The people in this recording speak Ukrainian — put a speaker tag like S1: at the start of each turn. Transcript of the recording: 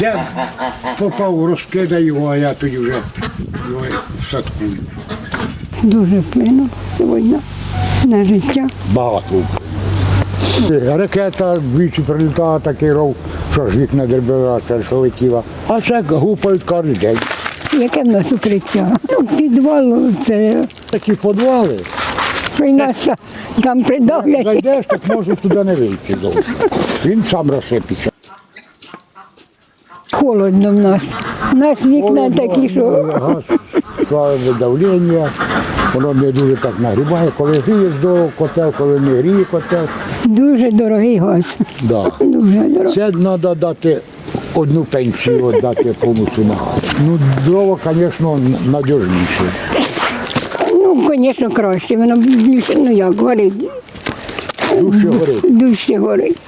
S1: Де попав, розкидай його, а я тоді вже його садкую.
S2: Дуже вплинув сьогодні на життя.
S1: Багато. Ракета двічі прилітала, такий ров, що ж вікна дербила, що летіла. А це гупають кожен день.
S2: Яке в нас укриття? Ну, Підвал це
S1: Такі підвали.
S2: що й нас там придавлять.
S1: Зайдеш, так може туди не вийти зовсім. Він сам розсипеться.
S2: Холодно в нас. У нас вікна такі, що
S1: Газ, слабе давлення, воно не дуже так нагріває. Коли гріє здорово котел, коли не гріє котел.
S2: дуже дорогий газ.
S1: Да.
S2: Дуже дорогий.
S1: Це треба дати одну пенсію, дати повністю на газ. Ну, дрова, звісно, надіжніше.
S2: Ну, звісно, краще. Воно більше, ну як, горить.
S1: Дужче горить.
S2: Дужче горить.